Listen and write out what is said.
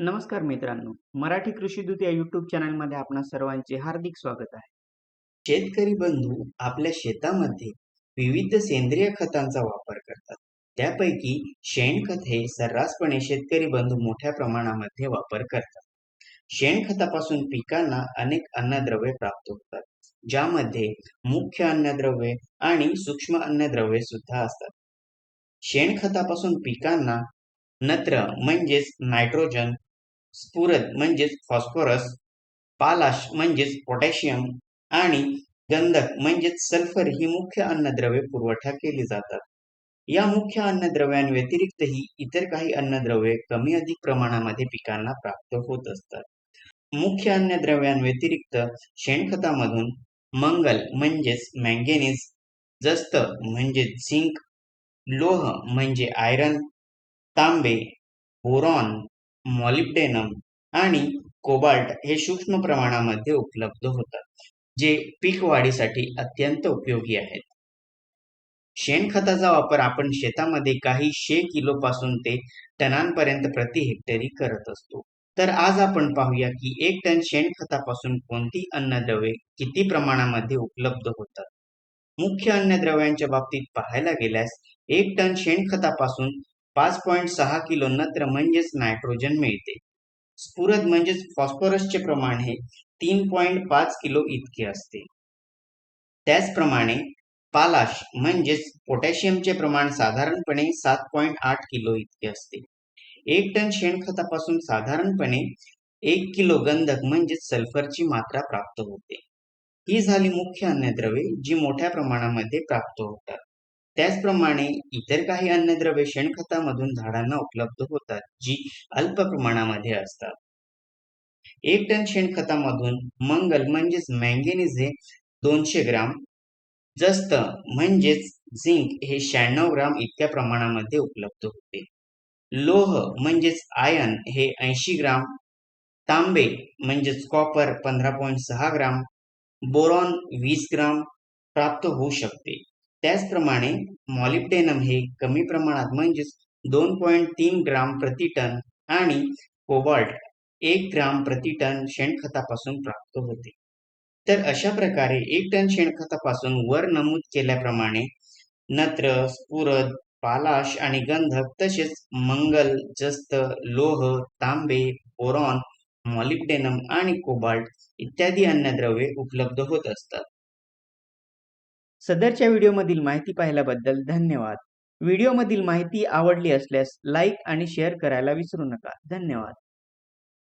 नमस्कार मित्रांनो. मराठी कृषी दूत या युट्यूब चॅनलमध्ये आपणा सर्वांचे हार्दिक स्वागत आहे. शेतकरी बंधू आपल्या शेतामध्ये विविध सेंद्रिय खतांचा वापर करतात. त्यापैकी शेणखत हे सर्रासपणे शेतकरी बंधू मोठ्या प्रमाणामध्ये वापर करतात. शेणखतापासून पिकांना अनेक अन्नद्रव्ये प्राप्त होतात ज्यामध्ये मुख्य अन्नद्रव्ये आणि सूक्ष्म अन्नद्रव्ये सुद्धा असतात. शेणखतापासून पिकांना नत्र म्हणजेच नायट्रोजन स्फुरद म्हणजेच फॉस्फरस पालाश म्हणजेच पोटॅशियम आणि गंधक म्हणजेच सल्फर ही मुख्य अन्नद्रव्ये पुरवठा केली जातात. या मुख्य अन्नद्रव्यांव्यतिरिक्तही इतर काही अन्नद्रव्ये कमी अधिक प्रमाणामध्ये पिकांना प्राप्त होत असतात. मुख्य अन्नद्रव्यांव्यतिरिक्त शेणखतामधून मंगल म्हणजेच मँगेनीज जस्त म्हणजे झिंक लोह म्हणजे आयरन तांबे बोरॉन मॉलिब्डेनम आणि कोबाल्ट हे सूक्ष्म प्रमाणामध्ये उपलब्ध होतात जे पीक वाढीसाठी अत्यंत उपयोगी आहेत. शेणखताचा वापर आपण शेतामध्ये काही शे किलो पासून ते टनांपर्यंत प्रति हेक्टरी करत असतो. तर आज आपण पाहूया की एक टन शेणखतापासून कोणती अन्नद्रव्ये किती प्रमाणामध्ये उपलब्ध होतात? मुख्य अन्नद्रव्यांच्या बाबतीत पाहायला गेल्यास एक टन शेणखतापासून पाच पॉईंट सहा किलो नत्र म्हणजेच नायट्रोजन मिळते. स्फुरद म्हणजेच फॉस्फरसचे प्रमाण हे तीन पॉईंट पाच किलो इतके असते. त्याचप्रमाणे पालाश म्हणजेच पोटॅशियमचे प्रमाण साधारणपणे सात पॉईंट आठ किलो इतके असते. एक टन शेणखतापासून साधारणपणे एक किलो गंधक म्हणजेच सल्फरची मात्रा प्राप्त होते. ही झाली मुख्य अन्नद्रव्ये जी मोठ्या प्रमाणामध्ये प्राप्त होतात. त्याचप्रमाणे इतर काही अन्नद्रव्ये शेणखतामधून झाडांना उपलब्ध होतात जी अल्प प्रमाणामध्ये असतात. एक टन शेणखतामधून मंगल म्हणजेच मँगेनीज हे दोनशे ग्राम जस्त म्हणजेच झिंक हे शहाण्णव ग्राम इतक्या प्रमाणामध्ये उपलब्ध होते. लोह म्हणजेच आयन हे ऐंशी ग्राम तांबे म्हणजेच कॉपर पंधरा पॉईंट सहा ग्राम बोरॉन वीस ग्राम प्राप्त होऊ शकते. त्याचप्रमाणे मॉलिब्डेनम हे कमी प्रमाणात म्हणजेच दोन पॉईंट तीन ग्राम प्रति टन आणि कोबाल्ट एक ग्राम प्रति टन शेणखतापासून प्राप्त होते. तर अशा प्रकारे एक टन शेणखतापासून वर नमूद केल्याप्रमाणे नत्र स्फुरद पालाश आणि गंधक तसेच मंगल जस्त लोह तांबे बोरॉन मॉलिब्डेनम आणि कोबाल्ट इत्यादी अन्नद्रव्ये उपलब्ध होत असतात. सदरच्या व्हिडिओमधील माहिती पाहिल्याबद्दल धन्यवाद. व्हिडिओमधील माहिती आवडली असल्यास लाईक आणि शेअर करायला विसरू नका. धन्यवाद.